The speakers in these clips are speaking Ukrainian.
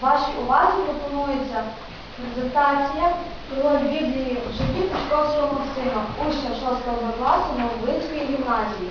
Вашій увазі пропонується презентація про Біблії в житті Петровського Максима, учня 6 класу Нововинської гімназії.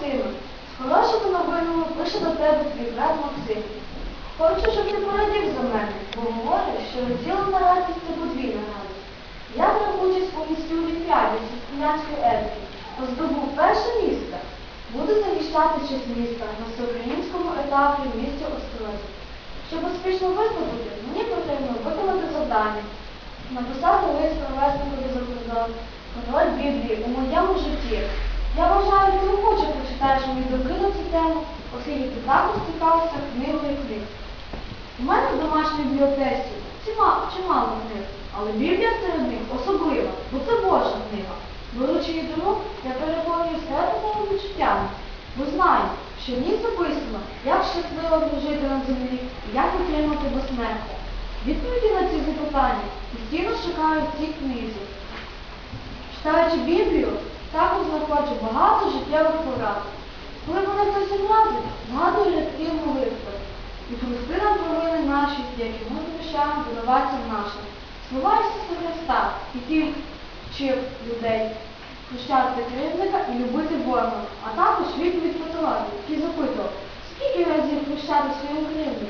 Максиме. З хорошими новинами пише до тебе твій брат Максим. Хочу, щоб ти порадів за мене, бо говориш, що розділена радість це подвійна радість. Я брав участь у міській олімпіаді зі стрілянської етики, то здобув перше місце. Буду захищати честь міста на всеукраїнському етапі в місті Острозі. Щоб успішно виступити, мені потрібно виконати завдання, написати лист провесникові за кордон, король Біблії у моєму житті. Я вважаю, ти охоче прочитаєш мої думки на цю тему, оскільки ти також цікавишся книгою книг. У мене в домашній бібліотеці чимало, книг, але Біблія серед них особлива, бо це Божа книга. Беручи її рук, я переповнюю серйозними відчуттями, бо знаю, що в ній записано, як щасливо жити на землі і як отримати безсмертя. Відповіді на ці запитання постійно шукаю в цій книзі. Читаючи Біблію, також знаходжу багато життєвих порад. Коли мене хтось образить, згадую рядки молитви. І прости нам провини наші, які ми прощаємо винуватцям нашим. Слова Ісуса Христа, який вчив людей прощати кривдника і любити ворога, а також відповідь Петрові, який запитував, скільки разів прощати своїм кривдникам.